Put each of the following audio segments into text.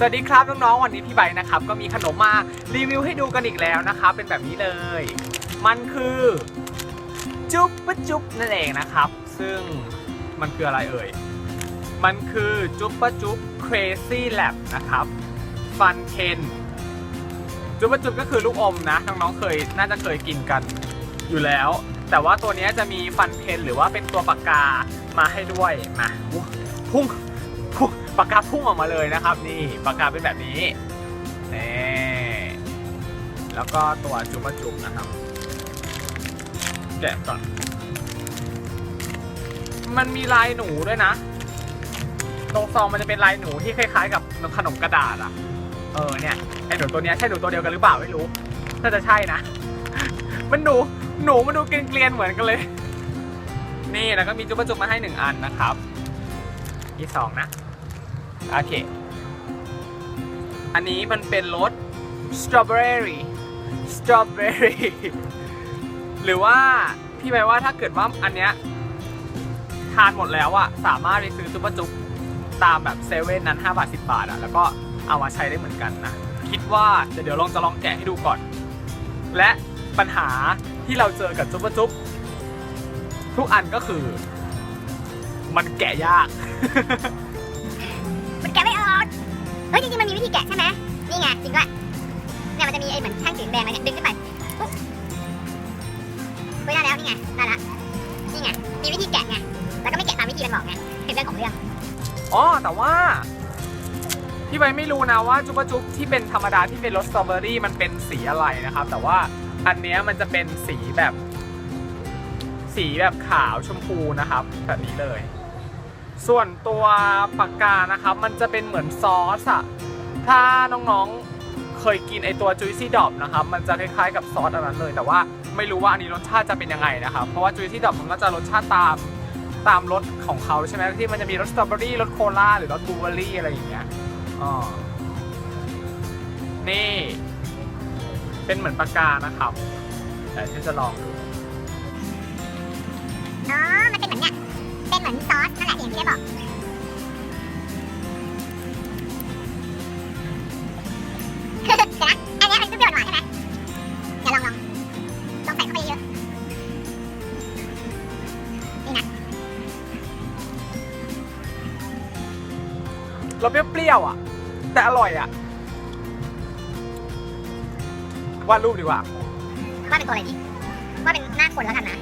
สวัสดีครับน้องๆวันนี้พี่ใบนะครับก็มีขนมมารีวิวให้ดูกันอีกแล้วนะครับเป็นแบบนี้เลย มันคือจุ๊บปะจุ๊บนั่นเองนะครับ ซึ่งมันคืออะไรเอ่ย มันคือจุ๊บปะจุ๊บ crazy lab นะครับฟันเทนจุ๊บปะจุ๊บก็คือลูกอมนะน้องๆเคยน่าจะเคยกินกันอยู่แล้ว แต่ว่าตัวนี้จะมีฟันเพนหรือว่าเป็นตัวปากกามาให้ด้วยมาพุ่งพุ่ง ปากกาพุ่งออกมาเลยนะครับ นี่ปากกาเป็นแบบนี้นี่แล้วก็ตัวจุ๊บจุ๊บนะครับแกะก่อน มันมีลายหนูด้วยนะตรงซองมันจะเป็นลายหนูที่คล้ายๆ กับขนมกระดาษอะเออเนี่ยไอหนูตัวนี้ใช่หนูตัวเดียวกันหรือเปล่าไม่รู้น่าจะใช่นะ มันหนูหนูมันดูเกลียนๆเหมือนกันเลย นี่แล้วก็มีจุ๊บจุ๊บมาให้หนึ่งอันนะครับ ที่สองนะ โอเค อันนี้มันเป็นรสสตรอเบอรี่สตรอเบอรี่หรือว่าพี่แปลว่าถ้าเกิดว่าอันเนี้ยทานหมดแล้วอะสามารถไปซื้อซุปเปอร์จุ๊บตามแบบเซเว่นนั้น 5 บาท 10 บาทอะแล้วก็เอามาใช้ได้เหมือนกันนะ คิดว่าเดี๋ยวลองจะลองแกะให้ดูก่อน และปัญหาที่เราเจอกับซุปเปอร์จุ๊บทุกอันก็คือ มันแกะยาก เฮ้ยจริงๆมันมีวิธีแกะใช่ไหมนี่ไงจริงด้วยเนี่ยมันจะมีไอ้เหมือนแท่งสีแดงอะไรเนี่ยดึงขึ้นไปปุ๊บเฮ้ยได้แล้วนี่ไงได้ละนี่ไงมีวิธีแกะไงแล้วก็ไม่แกะตามวิธีมันบอกไงเป็นเรื่องของเรื่องอ๋อแต่ว่าพี่ใบไม่รู้นะว่าจุ๊บจุ๊บที่เป็นธรรมดาที่เป็นรสสตรอเบอรี่มันเป็นสีอะไรนะครับ แต่ว่าอันเนี้ยมันจะเป็นสีแบบ สีแบบขาวชมพูนะครับแบบนี้เลย ส่วนตัวปากกานะครับ มันจะเป็นเหมือนซอสอะถ้าน้องๆเคยกินไอตัว Juicy Drop นะครับ มันจะคล้ายๆกับซอสอันนั้นเลย แต่ว่าไม่รู้ว่าอันนี้รสชาติจะเป็นยังไงนะครับ เพราะว่า Juicy Drop มันก็จะรสชาติตามตามรสของเขาใช่ไหมที่มันจะมีรสสตรอเบอรี่รสโคลาหรือรสบลูเบอรี่อะไรอย่างเงี้ยอ๋อนี่ เป็นเหมือนปากกานะครับแต่ที่จะลองดู มือนซอสนั่นแหละอย่างที่ได้บอกเดี๋ยวนะอันเนี้ยมันเปรี้ยวๆหวานๆใช่ไหมเดี๋ยวลองลองลองใส่เข้าไปเยอะนี่นะรสเปรี้ยวๆอะ แต่อร่อยอะวาดรูปดีกว่า ว่าเป็นตัวอะไรดีว่าเป็นหน้าคนแล้วกันนะ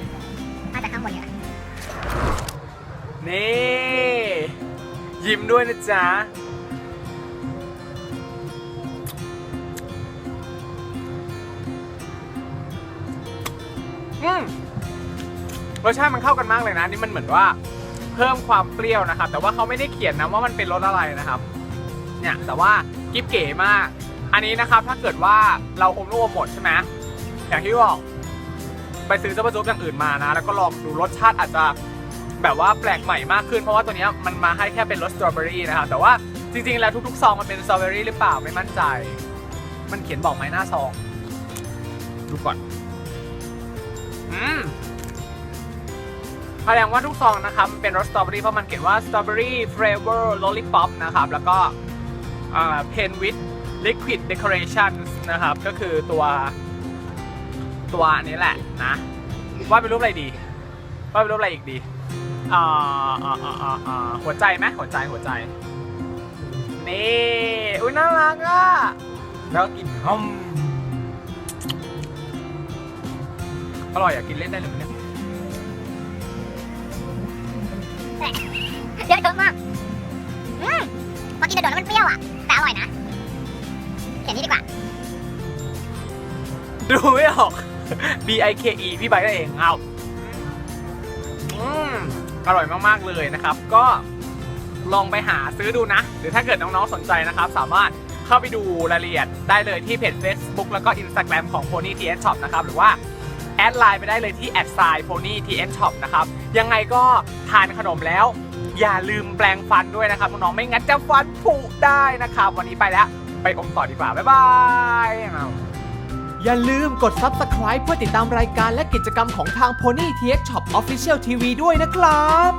มาจากข้างบนเนี่ยนี่ นี่ ยิ้มด้วยนะจ๊ะ อืมรสชาติมันเข้ากันมากเลยนะ นี่มันเหมือนว่า เพิ่มความเปรี้ยวนะครับ แต่ว่าเขาไม่ได้เขียนนะว่ามันเป็นรสอะไรนะครับ เนี่ย แต่ว่ากิฟเก๋มาก อันนี้นะครับ ถ้าเกิดว่าเราอมลูกอมหมดใช่ไหมอย่างที่บอกไปซื้อเจ้าประจุอย่างอื่นมานะ แล้วก็ลองดูรสชาติอาจจะ แบบว่าแปลกใหม่มากขึ้นเพราะว่าตัวเนี้ยมันมาให้แค่เป็นรสสตรอเบอรี่นะครับแต่ว่าจริงๆ แล้วทุกๆซองมันเป็นสตรอเบอรี่หรือเปล่าไม่มั่นใจ มันเขียนบอกไหมหน้าซองดูก่อนอืมแสดงว่าทุกซองนะครับมันเป็นรสสตรอเบอรี่เพราะมันเขียนว่าสตรอเบอรี่เฟเวอร์ลอลลี่ป๊อปนะครับแล้วก็เพนวิดลิควิดเดคอเรชันนะครับ ก็คือตัวตัวนี้แหละนะว่าดเป็นรูปอะไรดีว่าดเป็นรูปอะไรอีกดี อ่าอ่าอ่าอ่าหัวใจไหมหัวใจหัวใจ นี่อุ้ยน่ารักอะแล้วกินหอมอร่อยอะกินเล่นได้เลยไหมเนี่ยเยอะเยอะมาก อืมพอกินโดดแล้วมันเปรี้ยวอะ แต่อร่อยนะ เขียนนี้ดีกว่า ดูไม่ออก B I K E พี่ใบนั่นเองเอา อร่อยมากๆเลยนะครับ ก็ลองไปหาซื้อดูนะ หรือถ้าเกิดน้องๆสนใจนะครับ สามารถเข้าไปดูรายละเอียดได้เลยที่เพจ Facebook แล้วก็ Instagram ของ Pony TS Shop นะครับ หรือว่าแอดไลน์ไปได้เลยที่แอดไซน์ Pony TS Shop นะครับ ยังไงก็ทานขนมแล้ว อย่าลืมแปลงฟันด้วยนะครับน้องๆไม่งั้นจะฟันผุได้นะครับ วันนี้ไปแล้ว ไปอมต่อดีกว่า บ๊ายบาย อย่าลืมกด Subscribe เพื่อติดตามรายการและกิจกรรมของทาง Pony TX Shop Official TV ด้วยนะครับ